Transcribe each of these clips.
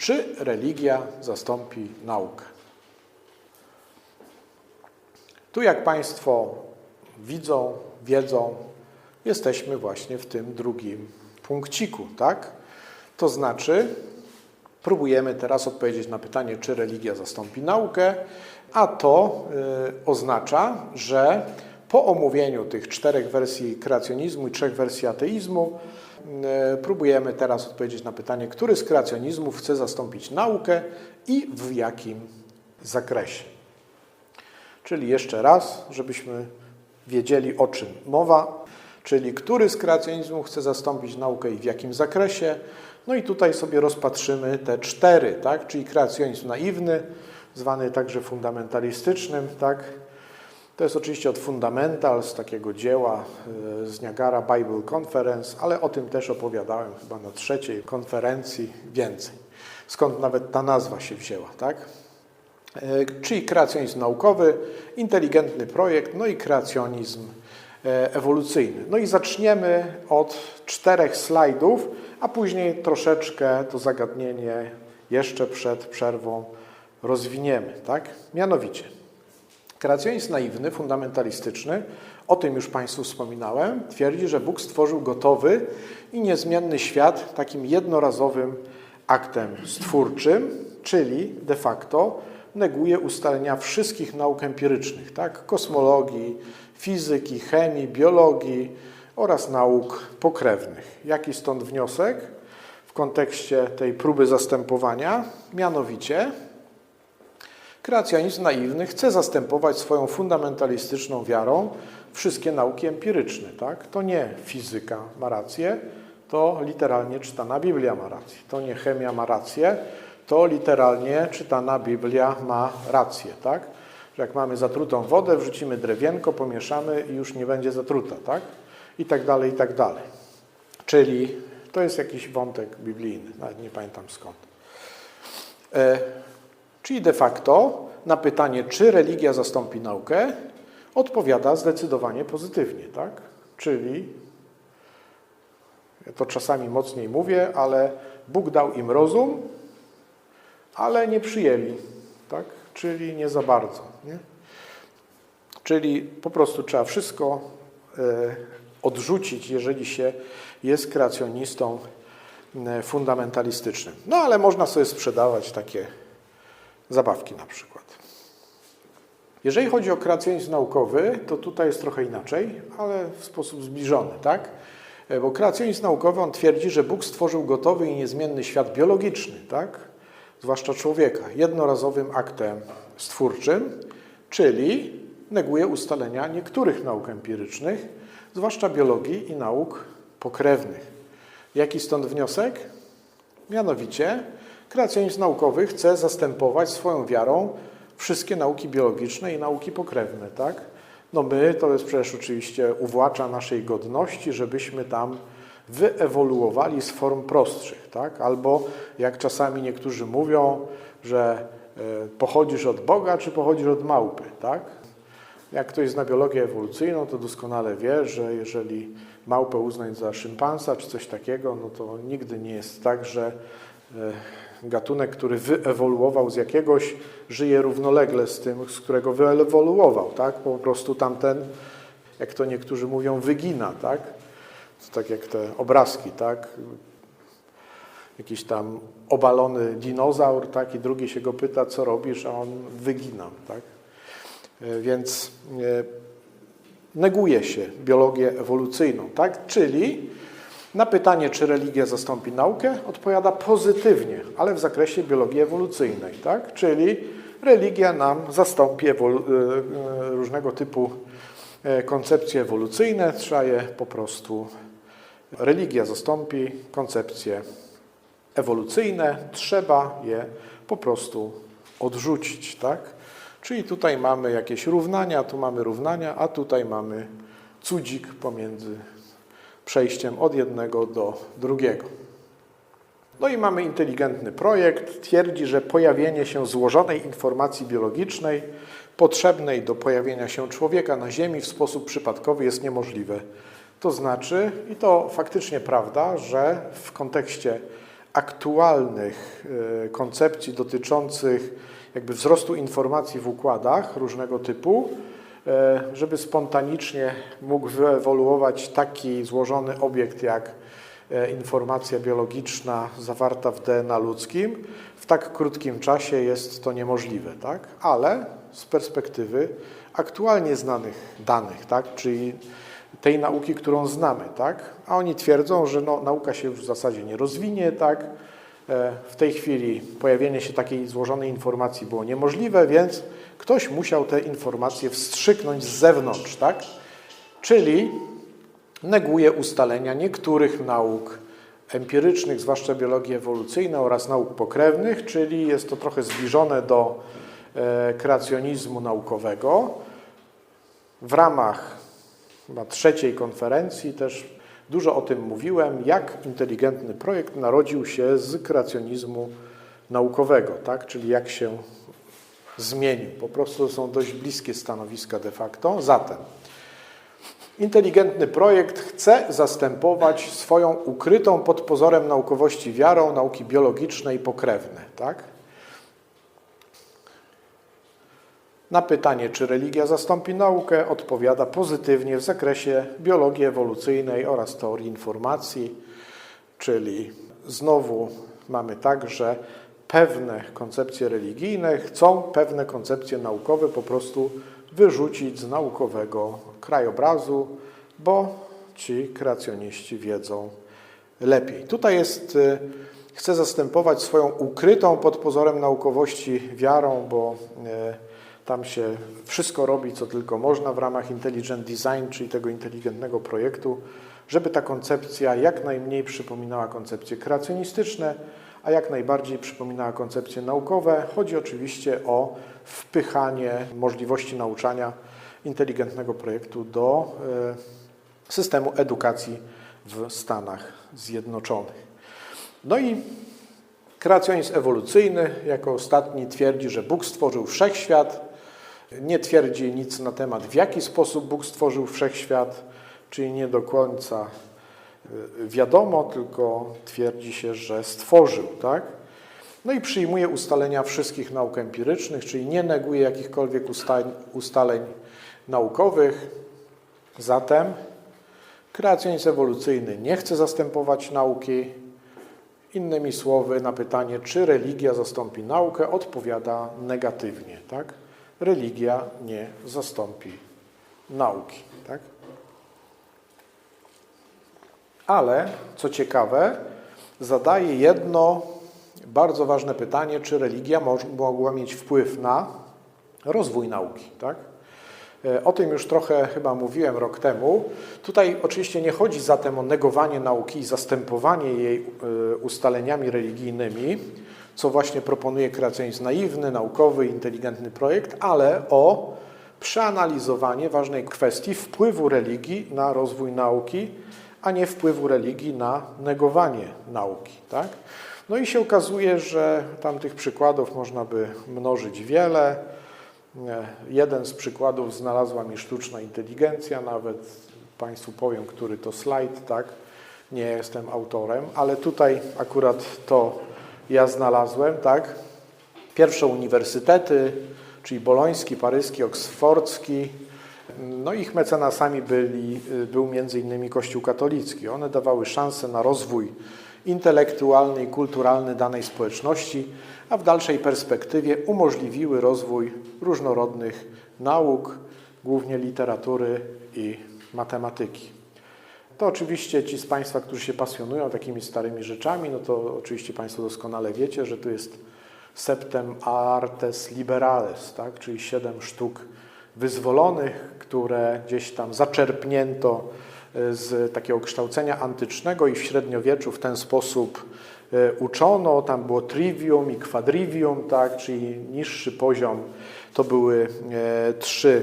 czy religia zastąpi naukę? Tu, jak Państwo widzą, wiedzą, jesteśmy właśnie w tym drugim punkciku, tak? To znaczy, próbujemy teraz odpowiedzieć na pytanie, czy religia zastąpi naukę, a to y, oznacza, że po omówieniu tych czterech wersji kreacjonizmu i trzech wersji ateizmu, próbujemy teraz odpowiedzieć na pytanie, który z kreacjonizmów chce zastąpić naukę i w jakim zakresie. Czyli jeszcze raz, żebyśmy wiedzieli o czym mowa, czyli który z kreacjonizmów chce zastąpić naukę i w jakim zakresie. No i tutaj sobie rozpatrzymy te cztery, tak? czyli kreacjonizm naiwny, zwany także fundamentalistycznym, tak? To jest oczywiście od fundamental z takiego dzieła y, z Niagara Bible Conference, ale o tym też opowiadałem chyba na trzeciej konferencji więcej. Skąd nawet ta nazwa się wzięła, tak? Y, Czyli kreacjonizm naukowy, inteligentny projekt, no i kreacjonizm e, ewolucyjny. No i zaczniemy od czterech slajdów, a później troszeczkę to zagadnienie jeszcze przed przerwą rozwiniemy, tak? Mianowicie, kreacjonizm naiwny, fundamentalistyczny, o tym już Państwu wspominałem, twierdzi, że Bóg stworzył gotowy i niezmienny świat takim jednorazowym aktem stwórczym, czyli de facto neguje ustalenia wszystkich nauk empirycznych, tak? kosmologii, fizyki, chemii, biologii oraz nauk pokrewnych. Jaki stąd wniosek w kontekście tej próby zastępowania? Mianowicie kreacjonizm naiwny chce zastępować swoją fundamentalistyczną wiarą wszystkie nauki empiryczne. Tak? To nie fizyka ma rację, to literalnie czytana Biblia ma rację. To nie chemia ma rację, to literalnie czytana Biblia ma rację, tak? Że jak mamy zatrutą wodę, wrzucimy drewienko, pomieszamy i już nie będzie zatruta, tak? I tak dalej, i tak dalej. Czyli to jest jakiś wątek biblijny, nawet nie pamiętam skąd. E, czyli de facto na pytanie, czy religia zastąpi naukę, odpowiada zdecydowanie pozytywnie, tak? Czyli, ja to czasami mocniej mówię, ale Bóg dał im rozum, ale nie przyjęli, tak? czyli nie za bardzo. Nie? Czyli po prostu trzeba wszystko e, odrzucić, jeżeli się jest kreacjonistą e, fundamentalistycznym. No ale można sobie sprzedawać takie zabawki na przykład. Jeżeli chodzi o kreacjonizm naukowy, to tutaj jest trochę inaczej, ale w sposób zbliżony, tak? E, Bo kreacjonizm naukowy, on twierdzi, że Bóg stworzył gotowy i niezmienny świat biologiczny, tak? zwłaszcza człowieka, jednorazowym aktem stwórczym, czyli neguje ustalenia niektórych nauk empirycznych, zwłaszcza biologii i nauk pokrewnych. Jaki stąd wniosek? Mianowicie, kreacjonizm naukowy chce zastępować swoją wiarą wszystkie nauki biologiczne i nauki pokrewne, tak? No my, to jest przecież oczywiście uwłacza naszej godności, żebyśmy tam wyewoluowali z form prostszych, tak? Albo jak czasami niektórzy mówią, że e, pochodzisz od Boga, czy pochodzisz od małpy, tak? Jak ktoś zna biologię ewolucyjną, to doskonale wie, że jeżeli małpę uznać za szympansa czy coś takiego, no to nigdy nie jest tak, że e, gatunek, który wyewoluował z jakiegoś, żyje równolegle z tym, z którego wyewoluował, tak? Po prostu tamten, jak to niektórzy mówią, wygina, tak? tak jak te obrazki, tak? Jakiś tam obalony dinozaur, tak? I drugi się go pyta, co robisz, a on wygina, tak? E, Więc e, neguje się biologię ewolucyjną, tak? Czyli na pytanie, czy religia zastąpi naukę, odpowiada pozytywnie, ale w zakresie biologii ewolucyjnej, tak? Czyli religia nam zastąpi ewolu- e, różnego typu koncepcje ewolucyjne, trzeba je po prostu religia zastąpi koncepcje ewolucyjne, trzeba je po prostu odrzucić, tak? Czyli tutaj mamy jakieś równania, tu mamy równania, a tutaj mamy cudzik pomiędzy przejściem od jednego do drugiego. No i mamy inteligentny projekt. Twierdzi, że pojawienie się złożonej informacji biologicznej potrzebnej do pojawienia się człowieka na Ziemi w sposób przypadkowy jest niemożliwe. To znaczy, i to faktycznie prawda, że w kontekście aktualnych e, koncepcji dotyczących jakby wzrostu informacji w układach różnego typu, żeby spontanicznie mógł wyewoluować taki złożony obiekt jak e, informacja biologiczna zawarta w DNA ludzkim, w tak krótkim czasie jest to niemożliwe, tak? Ale z perspektywy aktualnie znanych danych, tak? Czyli tej nauki, którą znamy, tak? A oni twierdzą, że no, nauka się już w zasadzie nie rozwinie, tak? E, w tej chwili pojawienie się takiej złożonej informacji było niemożliwe, więc ktoś musiał te informacje wstrzyknąć z zewnątrz, tak? Czyli neguje ustalenia niektórych nauk empirycznych, zwłaszcza biologii ewolucyjnej oraz nauk pokrewnych, czyli jest to trochę zbliżone do e, kreacjonizmu naukowego. W ramach trzeciej konferencji też dużo o tym mówiłem, jak inteligentny projekt narodził się z kreacjonizmu naukowego, tak? czyli jak się zmienił. Po prostu są dość bliskie stanowiska de facto. Zatem inteligentny projekt chce zastępować swoją ukrytą pod pozorem naukowości wiarą nauki biologiczne i pokrewne. Tak? Na pytanie, czy religia zastąpi naukę, odpowiada pozytywnie w zakresie biologii ewolucyjnej oraz teorii informacji, czyli znowu mamy tak, że pewne koncepcje religijne chcą pewne koncepcje naukowe po prostu wyrzucić z naukowego krajobrazu, bo ci kreacjoniści wiedzą lepiej. Tutaj jest, y, chcę zastępować swoją ukrytą pod pozorem naukowości wiarą, bo y, tam się wszystko robi, co tylko można w ramach Intelligent Design, czyli tego inteligentnego projektu, żeby ta koncepcja jak najmniej przypominała koncepcje kreacjonistyczne, a jak najbardziej przypominała koncepcje naukowe. Chodzi oczywiście o wpychanie możliwości nauczania inteligentnego projektu do e, systemu edukacji w Stanach Zjednoczonych. No i kreacjonizm ewolucyjny jako ostatni twierdzi, że Bóg stworzył wszechświat, nie twierdzi nic na temat, w jaki sposób Bóg stworzył wszechświat, czyli nie do końca wiadomo, tylko twierdzi się, że stworzył, tak? No i przyjmuje ustalenia wszystkich nauk empirycznych, czyli nie neguje jakichkolwiek ustaleń naukowych. Zatem kreacjonizm ewolucyjny nie chce zastępować nauki. Innymi słowy, na pytanie, czy religia zastąpi naukę, odpowiada negatywnie, tak? religia nie zastąpi nauki. Tak? Ale, co ciekawe, zadaje jedno bardzo ważne pytanie, czy religia mogła mieć wpływ na rozwój nauki. Tak? E, o tym już trochę chyba mówiłem rok temu. Tutaj oczywiście nie chodzi zatem o negowanie nauki i zastępowanie jej e, ustaleniami religijnymi, co właśnie proponuje kreacjonizm naiwny, naukowy, inteligentny projekt, ale o przeanalizowanie ważnej kwestii wpływu religii na rozwój nauki, a nie wpływu religii na negowanie nauki. Tak? No i się okazuje, że tam tych przykładów można by mnożyć wiele. Jeden z przykładów znalazła mi sztuczna inteligencja, nawet Państwu powiem, który to slajd, tak? Nie jestem autorem, ale tutaj akurat to ja znalazłem, tak? Pierwsze uniwersytety, czyli boloński, paryski, oksfordzki. No ich mecenasami byli, był między innymi Kościół katolicki. One dawały szansę na rozwój intelektualny i kulturalny danej społeczności, a w dalszej perspektywie umożliwiły rozwój różnorodnych nauk, głównie literatury i matematyki. To oczywiście ci z Państwa, którzy się pasjonują takimi starymi rzeczami, no to oczywiście Państwo doskonale wiecie, że tu jest septem artes liberales, tak? czyli siedem sztuk wyzwolonych, które gdzieś tam zaczerpnięto e, z takiego kształcenia antycznego i w średniowieczu w ten sposób e, uczono. Tam było trivium i quadrivium, tak? czyli niższy poziom to były e, trzy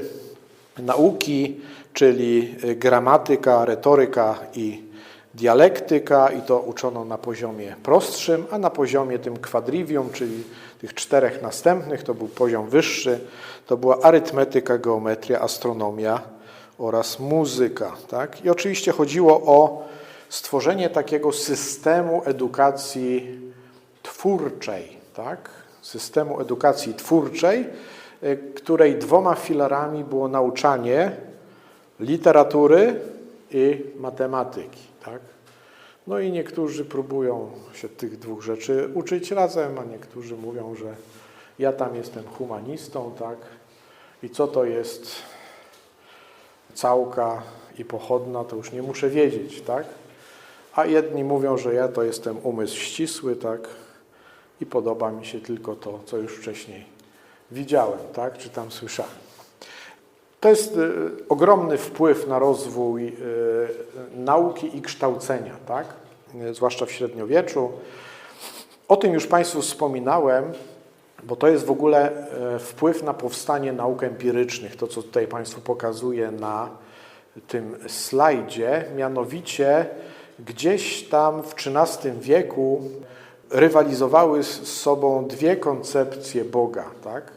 nauki, czyli gramatyka, retoryka i dialektyka i to uczono na poziomie prostszym, a na poziomie tym quadrivium, czyli tych czterech następnych, to był poziom wyższy, to była arytmetyka, geometria, astronomia oraz muzyka. Tak? I oczywiście chodziło o stworzenie takiego systemu edukacji twórczej, tak? systemu edukacji twórczej, y, której dwoma filarami było nauczanie literatury i matematyki. Tak? No i niektórzy próbują się tych dwóch rzeczy uczyć razem, a niektórzy mówią, że ja tam jestem humanistą, tak? I co to jest całka i pochodna, to już nie muszę wiedzieć, tak? A jedni mówią, że ja to jestem umysł ścisły, tak? I podoba mi się tylko to, co już wcześniej widziałem, tak? Czy tam słyszałem. To jest y, ogromny wpływ na rozwój y, nauki i kształcenia, tak? Y, zwłaszcza w średniowieczu. O tym już Państwu wspominałem, bo to jest w ogóle wpływ na powstanie nauk empirycznych, to co tutaj Państwu pokazuję na tym slajdzie, mianowicie gdzieś tam w XIII wieku rywalizowały z sobą dwie koncepcje Boga, tak?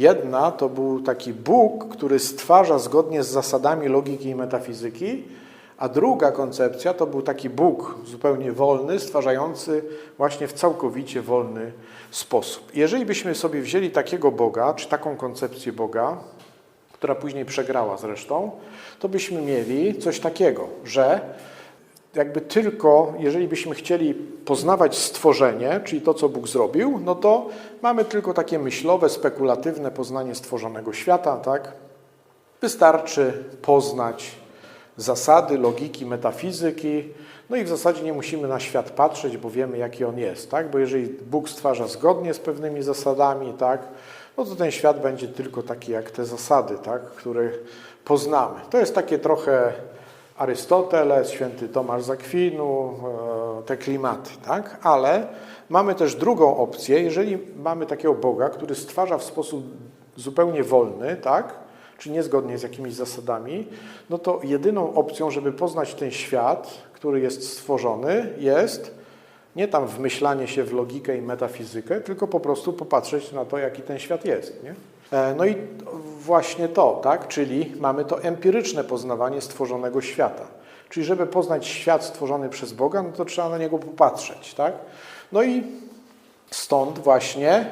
Jedna to był taki Bóg, który stwarza zgodnie z zasadami logiki i metafizyki, a druga koncepcja to był taki Bóg zupełnie wolny, stwarzający właśnie w całkowicie wolny sposób. Jeżeli byśmy sobie wzięli takiego Boga, czy taką koncepcję Boga, która później przegrała zresztą, to byśmy mieli coś takiego, że jakby tylko, jeżeli byśmy chcieli poznawać stworzenie, czyli to, co Bóg zrobił, no to mamy tylko takie myślowe, spekulatywne poznanie stworzonego świata, tak? Wystarczy poznać zasady, logiki, metafizyki, no i w zasadzie nie musimy na świat patrzeć, bo wiemy, jaki on jest, tak? Bo jeżeli Bóg stwarza zgodnie z pewnymi zasadami, tak? No to ten świat będzie tylko taki jak te zasady, tak? Które poznamy. To jest takie trochę Arystoteles, święty Tomasz z Akwinu, e, te klimaty, tak? Ale mamy też drugą opcję, jeżeli mamy takiego Boga, który stwarza w sposób zupełnie wolny, tak? Czy niezgodnie z jakimiś zasadami, no to jedyną opcją, żeby poznać ten świat, który jest stworzony, jest nie tam wmyślanie się w logikę i metafizykę, tylko po prostu popatrzeć na to, jaki ten świat jest. Nie? E, no i właśnie to, tak? czyli mamy to empiryczne poznawanie stworzonego świata. Czyli żeby poznać świat stworzony przez Boga, no to trzeba na niego popatrzeć. Tak? No i stąd właśnie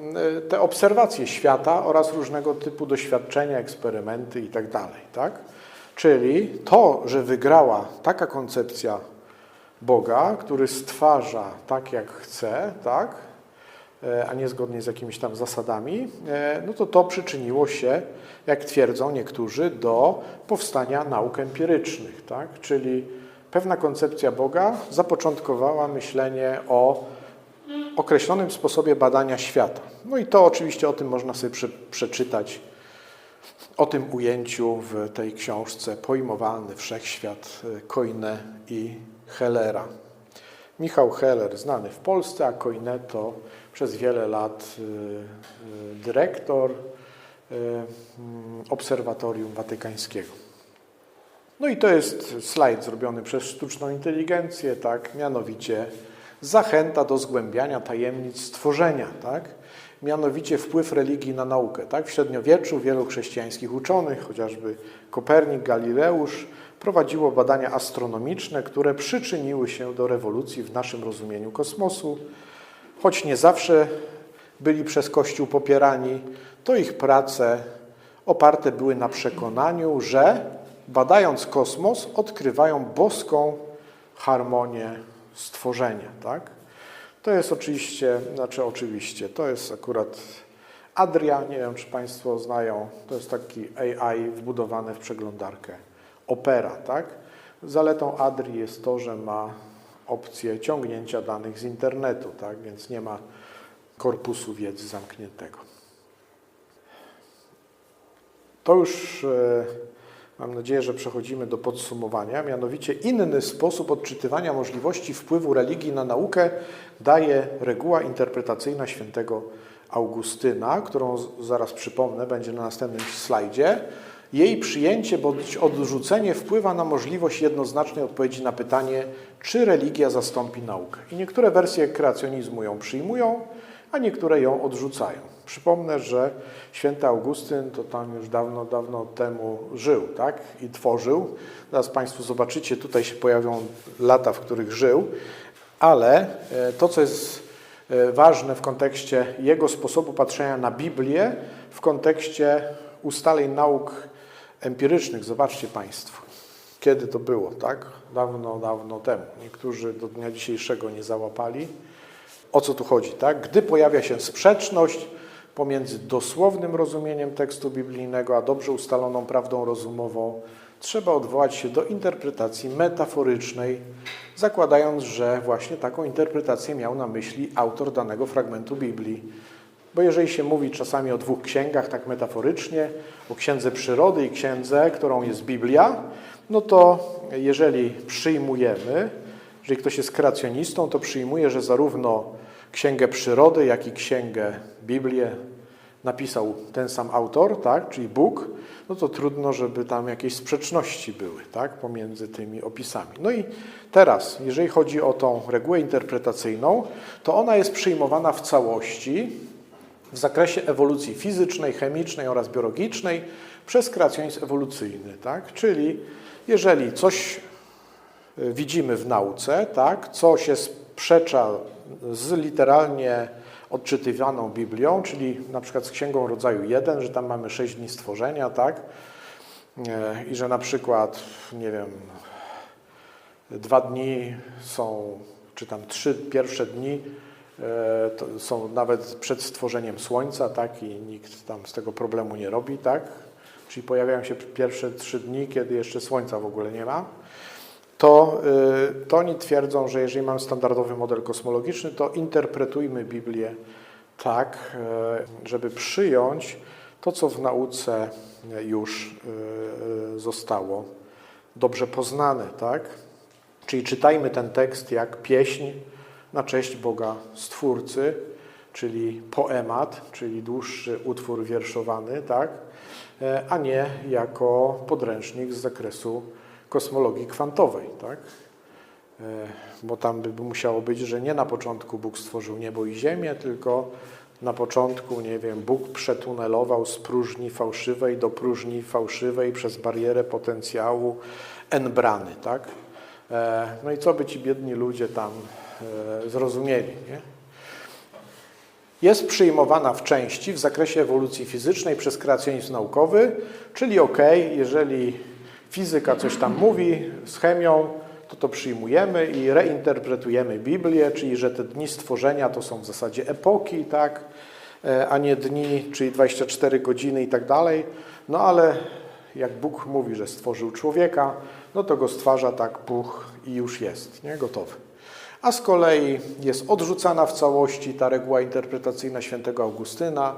e, te obserwacje świata oraz różnego typu doświadczenia, eksperymenty i tak dalej. Tak? Czyli to, że wygrała taka koncepcja Boga, który stwarza tak, jak chce, tak, a nie zgodnie z jakimiś tam zasadami, e, no to to przyczyniło się, jak twierdzą niektórzy, do powstania nauk empirycznych, tak? czyli pewna koncepcja Boga zapoczątkowała myślenie o określonym sposobie badania świata. No i to oczywiście o tym można sobie prze, przeczytać, o tym ujęciu w tej książce Pojmowalny Wszechświat Koine i Hellera. Michał Heller, znany w Polsce, a Koine to przez wiele lat y, y, dyrektor y, mm, Obserwatorium Watykańskiego. No i to jest slajd zrobiony przez sztuczną inteligencję, tak, mianowicie zachęta do zgłębiania tajemnic stworzenia, tak, mianowicie wpływ religii na naukę. Tak? W średniowieczu wielu chrześcijańskich uczonych, chociażby Kopernik, Galileusz, prowadziło badania astronomiczne, które przyczyniły się do rewolucji w naszym rozumieniu kosmosu. Choć nie zawsze byli przez Kościół popierani, to ich prace oparte były na przekonaniu, że badając kosmos odkrywają boską harmonię stworzenia. Tak? To jest oczywiście, znaczy oczywiście, to jest akurat Adria, nie wiem czy Państwo znają, to jest taki AI wbudowany w przeglądarkę Opera, tak? Zaletą Adri jest to, że ma opcję ciągnięcia danych z internetu, tak? Więc nie ma korpusu wiedzy zamkniętego. To już e, mam nadzieję, że przechodzimy do podsumowania. Mianowicie inny sposób odczytywania możliwości wpływu religii na naukę daje reguła interpretacyjna świętego Augustyna, którą zaraz przypomnę, będzie na następnym slajdzie. Jej przyjęcie bądź odrzucenie wpływa na możliwość jednoznacznej odpowiedzi na pytanie, czy religia zastąpi naukę. I niektóre wersje kreacjonizmu ją przyjmują, a niektóre ją odrzucają. Przypomnę, że święty Augustyn to tam już dawno, dawno temu żył tak? i tworzył. Zaraz Państwo zobaczycie, tutaj się pojawią lata, w których żył, ale e, to, co jest e, ważne w kontekście jego sposobu patrzenia na Biblię, w kontekście ustaleń nauk empirycznych. Zobaczcie Państwo, kiedy to było, tak? Dawno, dawno temu. Niektórzy do dnia dzisiejszego nie załapali. O co tu chodzi, tak? Gdy pojawia się sprzeczność pomiędzy dosłownym rozumieniem tekstu biblijnego, a dobrze ustaloną prawdą rozumową, trzeba odwołać się do interpretacji metaforycznej, zakładając, że właśnie taką interpretację miał na myśli autor danego fragmentu Biblii. Bo jeżeli się mówi czasami o dwóch księgach, tak metaforycznie, o księdze przyrody i księdze, którą jest Biblia, no to jeżeli przyjmujemy, jeżeli ktoś jest kreacjonistą, to przyjmuje, że zarówno księgę przyrody, jak i księgę Biblię napisał ten sam autor, tak, czyli Bóg, no to trudno, żeby tam jakieś sprzeczności były tak, pomiędzy tymi opisami. No i teraz, jeżeli chodzi o tą regułę interpretacyjną, to ona jest przyjmowana w całości w zakresie ewolucji fizycznej, chemicznej oraz biologicznej przez kreacjonizm ewolucyjny. Tak? Czyli jeżeli coś y, widzimy w nauce, tak, co się sprzecza z literalnie odczytywaną Biblią, czyli na przykład z Księgą Rodzaju 1, że tam mamy sześć dni stworzenia, tak? E, I że na przykład, nie wiem, dwa dni są, czy tam trzy pierwsze dni e, są nawet przed stworzeniem Słońca, tak? I nikt tam z tego problemu nie robi, tak? Czyli pojawiają się pierwsze trzy dni, kiedy jeszcze Słońca w ogóle nie ma to, y, to oni twierdzą, że jeżeli mamy standardowy model kosmologiczny, to interpretujmy Biblię tak, y, żeby przyjąć to, co w nauce już y, zostało dobrze poznane, tak? Czyli czytajmy ten tekst jak pieśń na cześć Boga Stwórcy, czyli poemat, czyli dłuższy utwór wierszowany, tak? A nie jako podręcznik z zakresu kosmologii kwantowej, tak? E, bo tam by musiało być, że nie na początku Bóg stworzył niebo i ziemię, tylko na początku, nie wiem, Bóg przetunelował z próżni fałszywej do próżni fałszywej przez barierę potencjału n-brany, tak? E, no i co by ci biedni ludzie tam e, zrozumieli, nie? Jest przyjmowana w części w zakresie ewolucji fizycznej przez kreacjonizm naukowy, czyli ok, jeżeli fizyka coś tam mówi z chemią, to to przyjmujemy i reinterpretujemy Biblię, czyli że te dni stworzenia to są w zasadzie epoki, tak, e, a nie dni, czyli 24 godziny i tak dalej. No ale jak Bóg mówi, że stworzył człowieka, no to go stwarza tak Bóg i już jest, nie, gotowy. A z kolei jest odrzucana w całości ta reguła interpretacyjna świętego Augustyna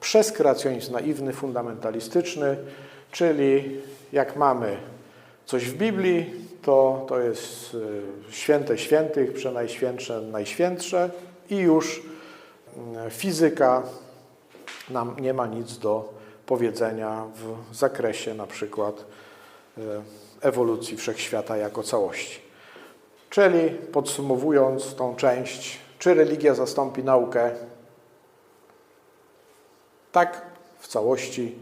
przez kreacjonizm naiwny, fundamentalistyczny, czyli jak mamy coś w Biblii, to to jest y, święte świętych, przenajświętsze najświętsze i już y, fizyka nam nie ma nic do powiedzenia w zakresie na przykład y, ewolucji wszechświata jako całości. Czyli podsumowując tą część, czy religia zastąpi naukę? Tak, w całości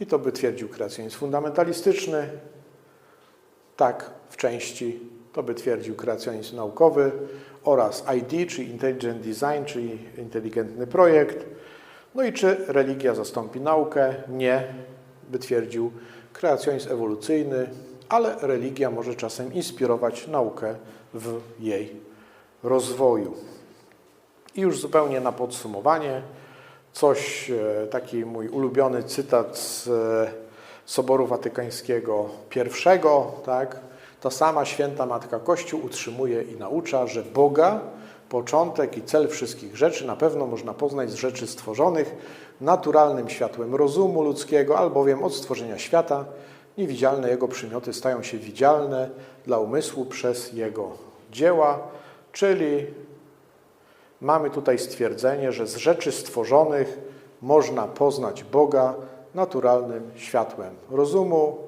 i to by twierdził kreacjonizm fundamentalistyczny. Tak, w części to by twierdził kreacjonizm naukowy oraz ID, czyli Intelligent Design, czyli inteligentny projekt. No i czy religia zastąpi naukę? Nie, by twierdził kreacjonizm ewolucyjny, ale religia może czasem inspirować naukę w jej rozwoju. I już zupełnie na podsumowanie, coś, e, taki mój ulubiony cytat z e, Soboru Watykańskiego I, tak? Ta sama święta Matka Kościół utrzymuje i naucza, że Boga, początek i cel wszystkich rzeczy na pewno można poznać z rzeczy stworzonych naturalnym światłem rozumu ludzkiego, albowiem od stworzenia świata niewidzialne Jego przymioty stają się widzialne dla umysłu przez Jego dzieła, czyli mamy tutaj stwierdzenie, że z rzeczy stworzonych można poznać Boga naturalnym światłem rozumu.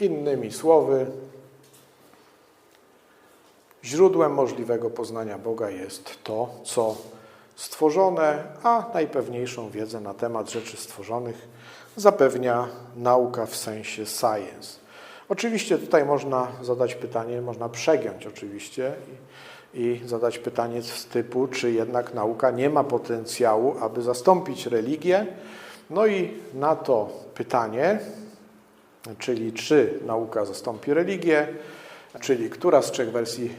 Innymi słowy, źródłem możliwego poznania Boga jest to, co stworzone, a najpewniejszą wiedzę na temat rzeczy stworzonych zapewnia nauka w sensie science. Oczywiście tutaj można zadać pytanie, można przegiąć oczywiście i, i zadać pytanie z typu, czy jednak nauka nie ma potencjału, aby zastąpić religię. No i na to pytanie, czyli czy nauka zastąpi religię, czyli która z trzech wersji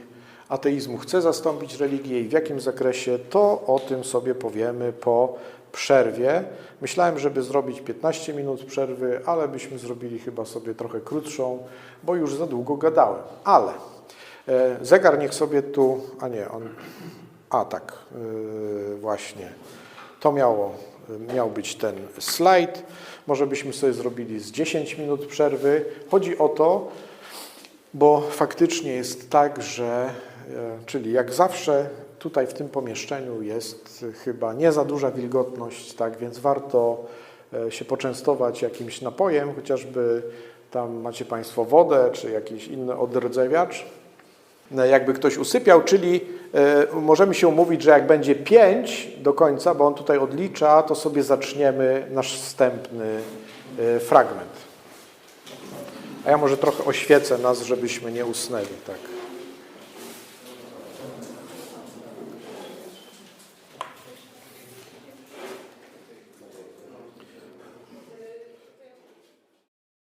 ateizmu chce zastąpić religię i w jakim zakresie, to o tym sobie powiemy po przerwie. Myślałem, żeby zrobić 15 minut przerwy, ale byśmy zrobili chyba sobie trochę krótszą, bo już za długo gadałem. Ale e, zegar niech sobie tu, a nie, on, a tak, yy, właśnie, to miało, miał być ten slajd. Może byśmy sobie zrobili z 10 minut przerwy. Chodzi o to, bo faktycznie jest tak, że, e, czyli jak zawsze tutaj w tym pomieszczeniu jest chyba nie za duża wilgotność, tak, więc warto e, się poczęstować jakimś napojem, chociażby tam macie Państwo wodę czy jakiś inny odrdzewiacz. No, Jakby ktoś usypiał, czyli e, możemy się umówić, że jak będzie 5 do końca, bo on tutaj odlicza, to sobie zaczniemy nasz wstępny e, fragment. A ja może trochę oświecę nas, żebyśmy nie usnęli, tak.